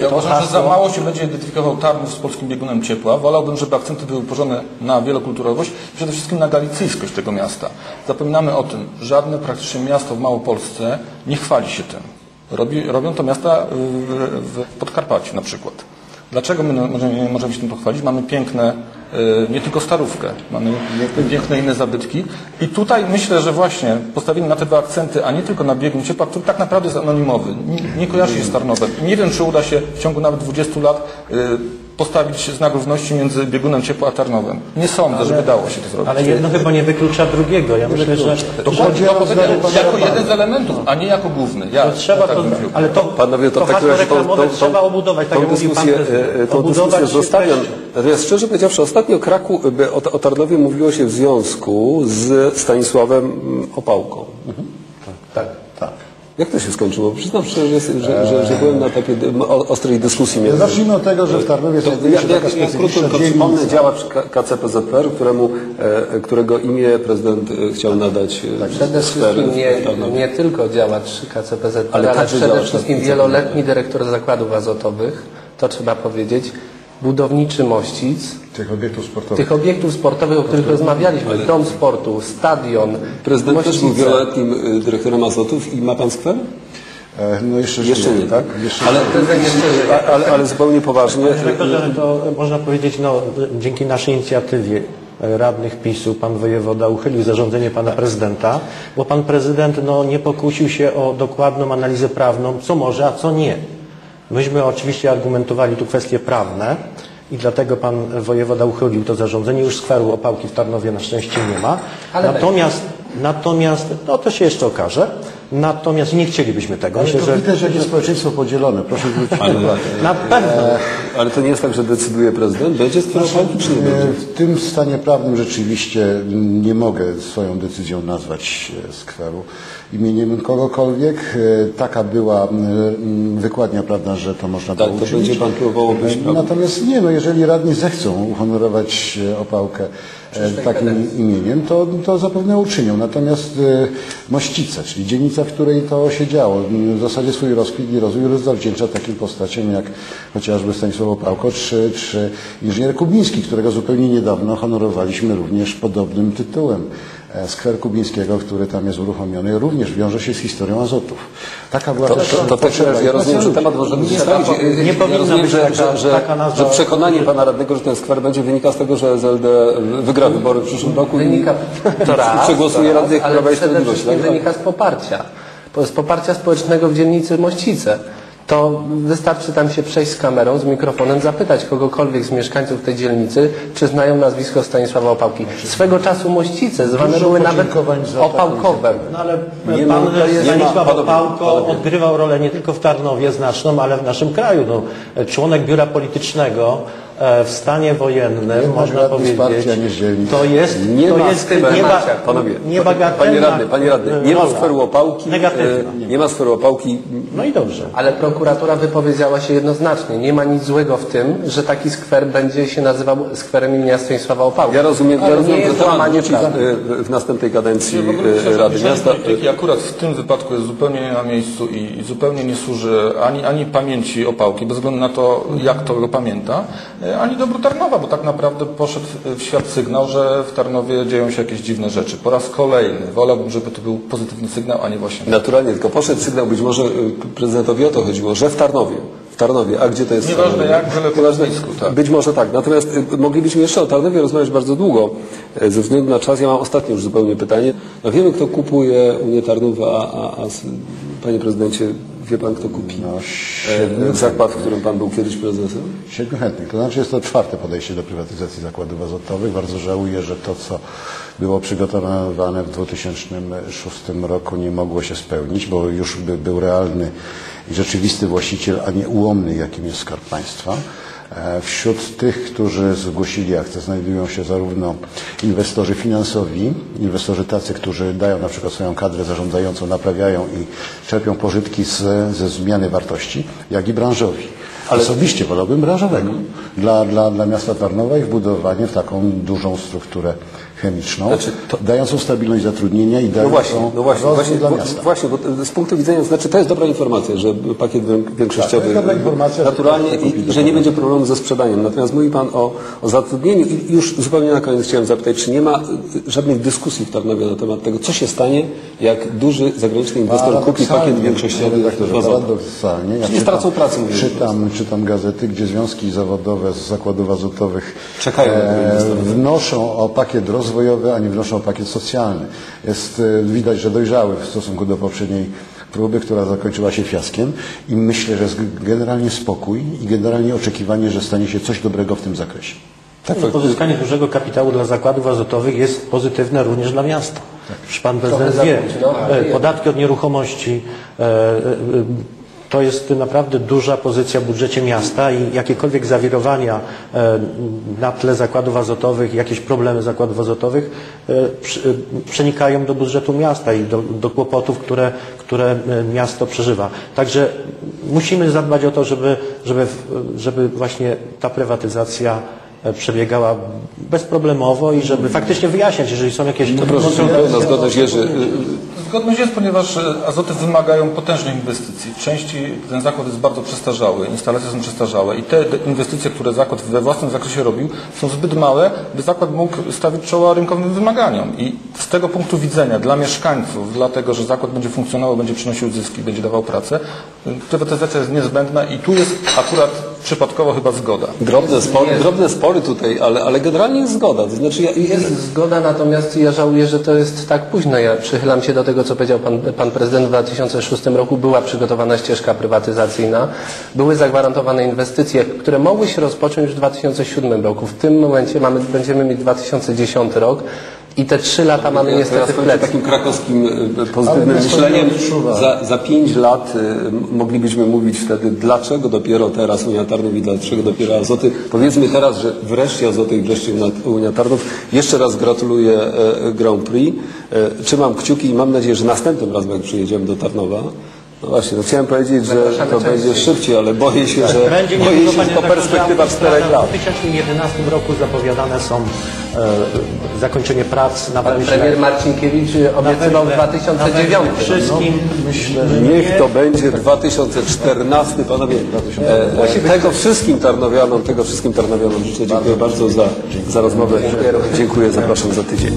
Ja to uważam, że za hasło- mało się będzie identyfikował Tarnów z polskim biegunem ciepła. Wolałbym, żeby akcenty były położone na wielokulturowość i przede wszystkim na galicyjskość tego miasta. Zapominamy o tym, żadne praktycznie miasto w Małopolsce nie chwali się tym. Robi, robią to miasta w, w Podkarpaciu na przykład. Dlaczego my możemy, możemy się tym pochwalić? Mamy piękne, y, nie tylko starówkę, mamy piękne inne zabytki. I tutaj myślę, że właśnie postawienie na te dwa akcenty, a nie tylko na biegun ciepła, który tak naprawdę jest anonimowy, nie, kojarzy się z Tarnowem. Nie wiem, czy uda się w ciągu nawet 20 lat y, postawić znak równości między biegunem ciepła a Tarnowem. Nie sądzę, żeby dało się to zrobić. Ale jedno chyba nie wyklucza drugiego. Ja myślę, że, To chodzi o jako jeden z elementów, a nie jako główny. Ja że trzeba tak to, ale to, Panowie, to, to razie tą, tą, trzeba obudować, tak tą jak mówił pan dyskusję, prezydent. e, tą Obudować dyskusję zostawiam. Natomiast szczerze powiedziawszy, ostatnio Kraku, o, o Tarnowie mówiło się w związku z Stanisławem mm, Opałką. Tak. Jak to się skończyło? Przyznam szczerze, że, że, że, że byłem na o- ostrej dyskusji między... Zacznijmy od tego, że w Tarnowie To ja, ja, taka ja krótko tylko przypomnę działacz KCPZPR, któremu, e, którego imię prezydent e, chciał nadać e, Przede sfery wszystkim nie, nie tylko działacz KCPZ, Ale ale, przede wszystkim wieloletni dyrektor zakładów azotowych, to trzeba powiedzieć, budowniczy mościc, Tych obiektów sportowych. tych obiektów sportowych, o których rozmawialiśmy, dom sportu, stadion, Prezydent też był mościce. wieloletnim e, dyrektorem Azotów i ma pan skwer? E, No jeszcze, Jeszcze nie, tak? Jeszcze Ale, żyje. ale, ale zupełnie poważnie. Dyrektorze, to można powiedzieć, no, dzięki naszej inicjatywie e, radnych PiSu pan wojewoda uchylił zarządzenie pana prezydenta, bo pan prezydent no, nie pokusił się o dokładną analizę prawną, co może, a co nie. Myśmy oczywiście argumentowali tu kwestie prawne i dlatego pan wojewoda uchylił to zarządzenie. Już skweru opałki w Tarnowie na szczęście nie ma. Ale natomiast, natomiast, no to się jeszcze okaże. Natomiast nie chcielibyśmy tego. Ale Myślę, to że widać, jak jest społeczeństwo podzielone. Proszę zwrócić uwagę. na pewno. Ale to nie jest tak, że decyduje prezydent? Będzie skwer opałki, czy nie E, będzie? W tym stanie prawnym rzeczywiście nie mogę swoją decyzją nazwać e, skweru imieniem kogokolwiek. E, Taka była wykładnia prawna, że to można Tak, było to uczynić. będzie pan próbował być E, prawny. Natomiast nie, no jeżeli radni zechcą uhonorować e, opałkę e, takim imieniem, to, to zapewne uczynią. Natomiast Mościce, czyli dzielnica, w której to się działo, w zasadzie swój rozkwit i rozwój zawdzięcza takim postaciom jak chociażby Stanisław Opałko czy, czy inżynier Kubiński, którego zupełnie niedawno honorowaliśmy również podobnym tytułem. E, Skwer Kubińskiego, który tam jest uruchomiony, również wiąże się z historią azotów. Taka była To, też to, to też ja rozumiem, że temat możemy zostawić. nie Ja powinna rozumiem, być że, taka- że, taka nazwa. że przekonanie pana radnego, że ten skwer będzie wynika z tego, że SLD wygra wybory w przyszłym roku Wynika i, to raz, i przegłosuje radnych Prawa i Sprawiedliwości. tak? wynika z poparcia. Po- Z poparcia społecznego w dzielnicy Mościce. To wystarczy tam się przejść z kamerą, z mikrofonem, zapytać kogokolwiek z mieszkańców tej dzielnicy, czy znają nazwisko Stanisława Opałki. Swego czasu Mościce zwane Dużo były nawet Opałkowem. No ale Nie pan ma- ma- Stanisław Opałko odgrywał rolę nie tylko w Tarnowie znaczną, ale w naszym kraju. No, członek biura politycznego w stanie wojennym, Jednak można powiedzieć, nie to jest, Nie to ma jest nieba, panowie. niebagatelna Panie radny, panie radny, nie ma rola. skweru opałki. Negatywna. e, Nie ma skweru opałki. No i dobrze. Ale prokuratura wypowiedziała się jednoznacznie. Nie ma nic złego w tym, że taki skwer będzie się nazywał skwerem imienia Stanisława Opałki. Ja rozumiem, ja rozumiem nie że temat łamanie wróci prawa. w, następnej kadencji Ja e, Rady Miasta. polityki akurat w tym wypadku jest zupełnie nie na miejscu i, i zupełnie nie służy ani, ani pamięci Opałki, bez względu na to, jak to go pamięta, e, ani dobru Tarnowa, bo tak naprawdę poszedł w świat sygnał, że w Tarnowie dzieją się jakieś dziwne rzeczy. Po raz kolejny wolałbym, żeby to był pozytywny sygnał, a nie właśnie Naturalnie, tylko poszedł sygnał, być może y, prezydentowi o to chodziło, że w Tarnowie. W Tarnowie, a gdzie to jest Nieważne jak, byle po nazwisku, tak. Być może tak, natomiast y, moglibyśmy jeszcze o Tarnowie rozmawiać bardzo długo. E, Ze względu na czas, ja mam ostatnie już zupełnie pytanie. No wiemy, kto kupuje Unię Tarnów, a, a, a panie prezydencie, wie pan, kto kupi No, e, zakład, w którym pan był kiedyś prezesem? Siedmiu chętnych. To znaczy jest to czwarte podejście do prywatyzacji zakładów azotowych. Bardzo żałuję, że to, co było przygotowane w 2006 roku nie mogło się spełnić, bo już by był realny i rzeczywisty właściciel, a nie ułomny, jakim jest Skarb Państwa. E, Wśród tych, którzy zgłosili akcję, znajdują się zarówno inwestorzy finansowi, inwestorzy tacy, którzy dają na przykład swoją kadrę zarządzającą, naprawiają i czerpią pożytki z, ze zmiany wartości, jak i branżowi. Ale osobiście wolałbym branżowego dla, dla, dla miasta Tarnowa i wbudowanie w taką dużą strukturę chemiczną, Znaczy, to- dającą stabilność zatrudnienia i No dającą właśnie, no właśnie, właśnie, dla bo, miasta. właśnie, bo z punktu widzenia, znaczy to jest dobra informacja, że pakiet wię- większościowy Tak, naturalnie i że nie będzie problemu ze sprzedaniem. Natomiast mówi Pan o, o zatrudnieniu i już zupełnie na koniec chciałem zapytać, czy nie ma y, żadnych dyskusji w Tarnowie na temat tego, co się stanie, jak duży zagraniczny inwestor kupi pakiet większościowy? Paradoksalnie. Ja Czy nie stracą pracy, mówię. czytam, czytam gazety, gdzie związki zawodowe z zakładów azotowych Czekają e, wnoszą o pakiet rozwojowy, a nie wnoszą o pakiet socjalny. Jest e, widać, że dojrzały w stosunku do poprzedniej próby, która zakończyła się fiaskiem i myślę, że jest generalnie spokój i generalnie oczekiwanie, że stanie się coś dobrego w tym zakresie. Tak, pozyskanie dużego kapitału dla zakładów azotowych jest pozytywne również dla miasta. Przecież pan prezydent wie, no, e, podatki od nieruchomości, e, to jest naprawdę duża pozycja w budżecie miasta i jakiekolwiek zawirowania e, na tle zakładów azotowych, jakieś problemy zakładów azotowych e, e, przenikają do budżetu miasta i do, do kłopotów, które, które miasto przeżywa. Także musimy zadbać o to, żeby, żeby, żeby właśnie ta prywatyzacja przebiegała bezproblemowo i żeby faktycznie wyjaśniać, jeżeli są jakieś No proszę, Jerzy. Zgodność jest, ponieważ e, azoty wymagają potężnych inwestycji. Części ten zakład jest bardzo przestarzały, instalacje są przestarzałe i te inwestycje, które zakład we własnym zakresie robił, są zbyt małe, by zakład mógł stawić czoła rynkowym wymaganiom. I z tego punktu widzenia dla mieszkańców, dlatego że zakład będzie funkcjonował, będzie przynosił zyski, będzie dawał pracę, prywatyzacja jest niezbędna i tu jest akurat przypadkowo chyba zgoda. Drobne spory, drobne spory tutaj, ale, ale generalnie jest zgoda. To znaczy ja, Jest zgoda, natomiast ja żałuję, że to jest tak późno. Ja przychylam się do tego, co powiedział pan, pan prezydent w 2006 roku. Była przygotowana ścieżka prywatyzacyjna, były zagwarantowane inwestycje, które mogły się rozpocząć już w 2007 roku. W tym momencie mamy, będziemy mieć 2010 rok i te trzy lata mamy Ja niestety w plecy. takim krakowskim y, pozytywnym myśleniem. Za, za pięć lat y, moglibyśmy mówić wtedy, dlaczego dopiero teraz Unia Tarnów i dlaczego dopiero Azoty. Powiedzmy teraz, że wreszcie Azoty i wreszcie Unia- Unia Tarnów. Jeszcze raz gratuluję e, Grand Prix. E, Trzymam kciuki i mam nadzieję, że następnym razem jak przyjedziemy do Tarnowa, no właśnie, no chciałem powiedzieć, że to będzie szybciej, ale boję się, że, Będzie boję się, że to perspektywa autostrada czterech lat. W 2011 roku zapowiadane są e, zakończenie prac na Pan węźle. premier Marcinkiewicz obiecywał w na 2009. węźle Wszystkim Myślę, że Niech to będzie 2014, panowie. E, e, tego wszystkim Tarnowianom, tego wszystkim Tarnowianom życzę. Dziękuję bardzo za, za rozmowę. Dziękuję, zapraszam za tydzień.